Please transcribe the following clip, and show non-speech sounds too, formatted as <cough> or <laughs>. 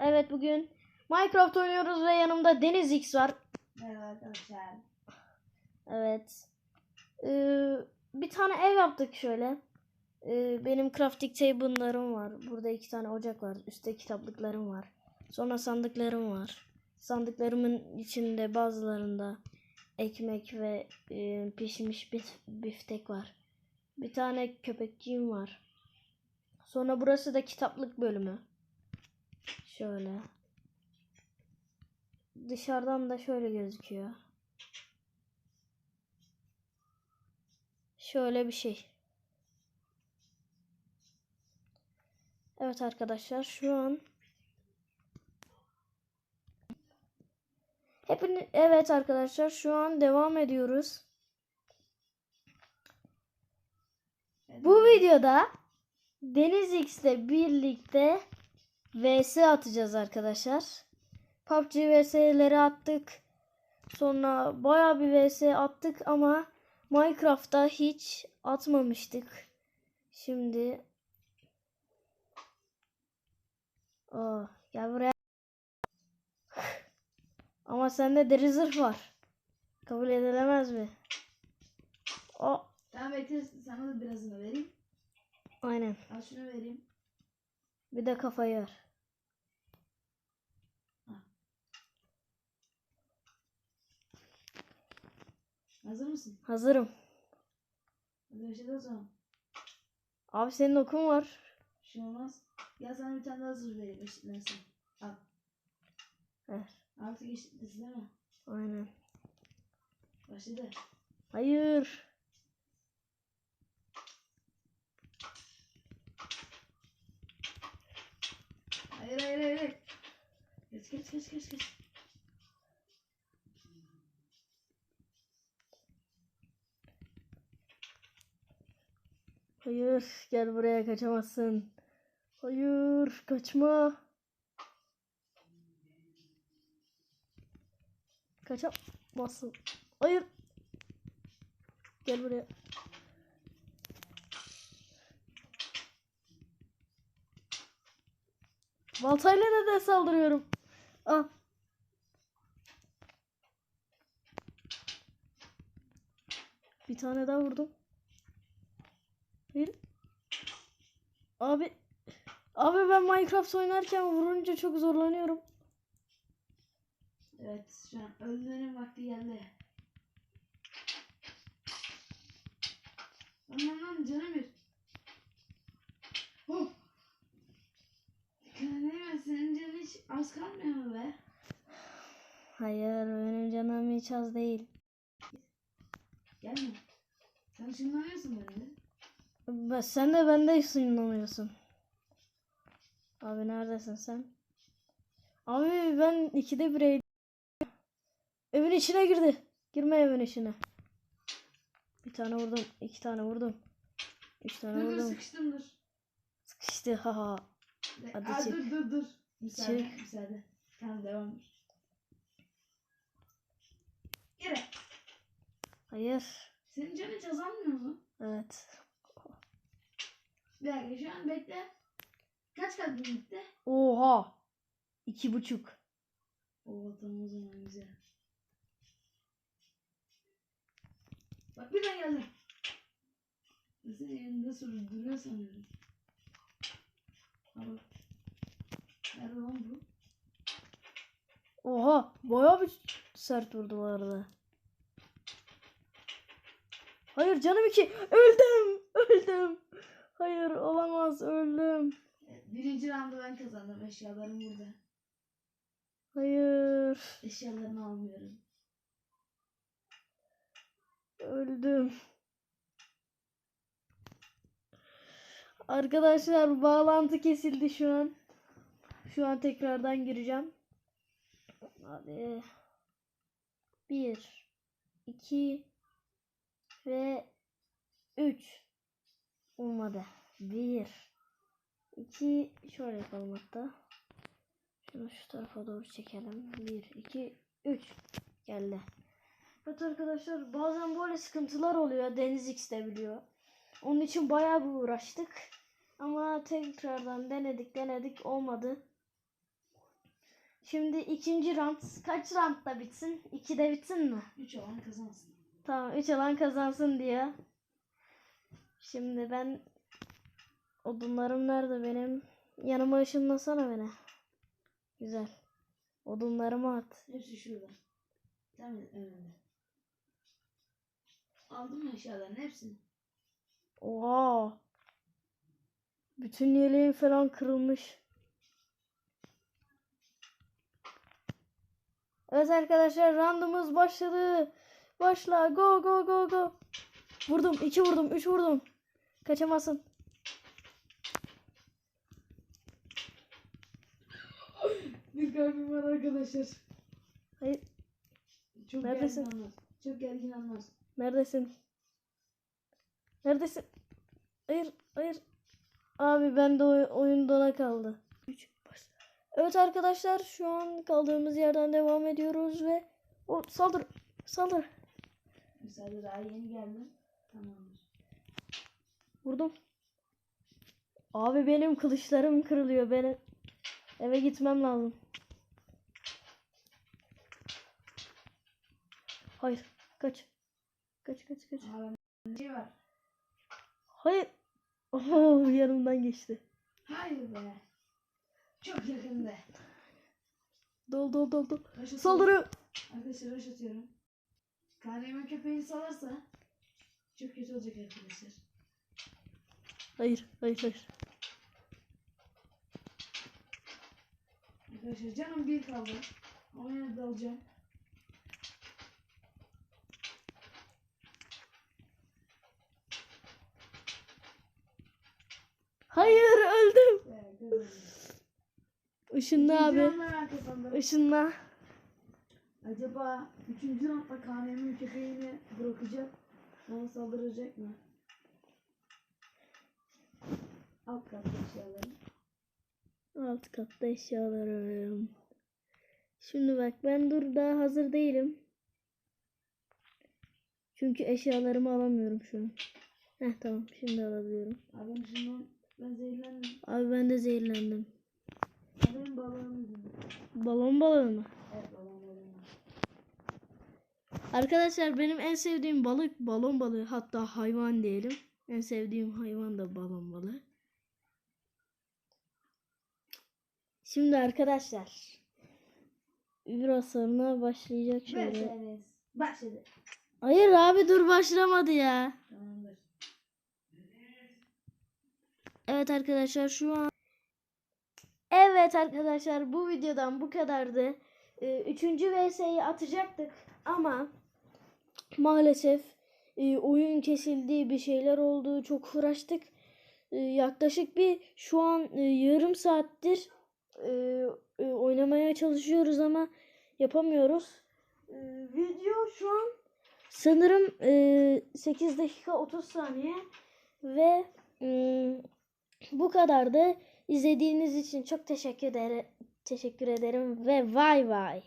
Evet bugün Minecraft oynuyoruz ve yanımda Deniz X var. Merhaba arkadaşlar. Evet. Ee, bir tane ev yaptık şöyle. Ee, benim crafting table'larım var. Burada iki tane ocak var. Üstte kitaplıklarım var. Sonra sandıklarım var. Sandıklarımın içinde bazılarında ekmek ve e, pişmiş bif- biftek var. Bir tane köpekçiğim var. Sonra burası da kitaplık bölümü. Şöyle. Dışarıdan da şöyle gözüküyor. Şöyle bir şey. Evet arkadaşlar şu an Hepini evet arkadaşlar şu an devam ediyoruz. Bu videoda Deniz X'le birlikte VS atacağız arkadaşlar. PUBG VS'leri attık. Sonra baya bir VS attık ama Minecraft'ta hiç atmamıştık. Şimdi Oh, gel buraya. Ama sende deri zırh var. Kabul edilemez mi? O, Tamam bekle sana da birazını vereyim. aynen. Al şunu vereyim. Bir de kafayı ver. Hazır mısın? Hazırım. Hadi başladı o zaman. Abi senin okun var. Şey olmaz. Gel sana bir tane daha hazır vereyim. Al. Ver. Artık eşitlesin değil mi? Aynen. Başladı. Hayır. Hayır hayır hayır. Geç geç geç geç geç. Hayır. Gel buraya kaçamazsın. Hayır. Kaçma. Kaçamazsın. Hayır. Gel buraya. Baltayla neden saldırıyorum? Ah. Bir tane daha vurdum. Bir. Abi. Abi ben Minecraft oynarken vurunca çok zorlanıyorum. Evet şu an ölmenin vakti geldi. Aman lan canım bir. Oh. Kendime senin canın hiç az kalmıyor mu be? Hayır benim canım hiç az değil. Gelme. Sen ışınlanıyorsun böyle. Ben- Sen de bende ışınlanıyorsun. Abi neredesin sen? Abi ben ikide bir eğil- Evin içine girdi. Girme evin içine. Bir tane vurdum. iki tane vurdum. Üç tane Dur dur vurdum. sıkıştım dur. Sıkıştı haha. Hadi Aa, çık. dur dur dur. Müsaade Çık. müsaade. Tamam devam dur. Yere. Hayır. Senin canın hiç azalmıyor mu? Evet. Bir dakika şu an bekle. Kaç kalbin bitti? Oha. İki buçuk. Oo tamam o zaman güzel. Bak birden geldim. Senin yanında sonra duruyor sanıyorum. Abi. Nerede lan bu? Oha. Bayağı bir sert vurdu bu arada. Hayır canım iki. Öldüm. Öldüm. Hayır olamaz öldüm. Birinci roundu ben kazandım. Eşyalarım burada. Hayır. Eşyalarını almıyorum. Öldüm. Arkadaşlar bağlantı kesildi şu an. Şu an tekrardan gireceğim. Hadi. Bir, iki ve üç. Olmadı. Bir, iki, şöyle yapalım hatta. Şunu şu tarafa doğru çekelim. Bir, iki, üç. Geldi. Evet arkadaşlar bazen böyle sıkıntılar oluyor. Deniz X biliyor. Onun için bayağı bir uğraştık. Ama tekrardan denedik denedik olmadı. Şimdi ikinci round. Kaç roundda bitsin? İkide bitsin mi? 3 olan kazansın. Tamam 3 alan kazansın diyor. Şimdi ben odunlarım nerede benim? Yanıma ışınlasana beni. Güzel. Odunlarımı at. Hepsi şurada. Tam önünde. Aldım mı eşyaların hepsini? Oha. Bütün yeleğim falan kırılmış. Evet arkadaşlar randımız başladı. Başla. Go go go go. Vurdum. iki vurdum. Üç vurdum. Kaçamazsın. <laughs> Bir kalbim var arkadaşlar. Hayır. Çok Neredesin? gergin anlar. Çok gergin anlar. Neredesin? Neredesin? Hayır, hayır. Abi bende oy- oyun dona kaldı. Evet arkadaşlar şu an kaldığımız yerden devam ediyoruz ve o saldır, saldır. Müsaade daha yeni geldim. Tamamdır. Vurdum. Abi benim kılıçlarım kırılıyor. Ben eve gitmem lazım. Hayır, kaç. Kaç kaç kaç. Bir şey var. Hayır. <laughs> Oh yanımdan geçti. Hayır be. Çok yakında. Dol dol dol dol. Saldırı. Arkadaşlar rush atıyorum. KNM köpeğini salarsa çok kötü olacak arkadaşlar. Hayır, hayır, hayır. Arkadaşlar canım bir kaldı. Yine dalacağım. Hayır, öldüm. Ve kazandım. Işınla abi. Işınla. Acaba 3. roundda KNM köpeğini bırakacak. Bana saldıracak mı? Alt katta eşyalarım. Alt katta eşyalarım. Şimdi bak ben dur daha hazır değilim. Çünkü eşyalarımı alamıyorum şu an. Heh tamam şimdi alabiliyorum. Abi şundan ben zehirlendim. Abi ben de zehirlendim. Yüzünden. Balon balığı mı? Evet balığım balığım. Arkadaşlar benim en sevdiğim balık balon balığı. Hatta hayvan diyelim. En sevdiğim hayvan da balon balığı. Şimdi arkadaşlar biraz sonra başlayacak şöyle. Berseniz. Başladı. Hayır abi dur başlamadı ya. Tamamdır. Evet arkadaşlar şu an Evet arkadaşlar bu videodan bu kadardı. Ee, Üçüncü VS'yi atacaktık ama maalesef e, oyun kesildi bir şeyler oldu çok uğraştık. Ee, yaklaşık bir şu an e, yarım saattir e, oynamaya çalışıyoruz ama yapamıyoruz. Ee, video şu an sanırım e, 8 dakika 30 saniye ve mm, bu kadardı. İzlediğiniz için çok teşekkür ederim. Teşekkür ederim ve vay vay.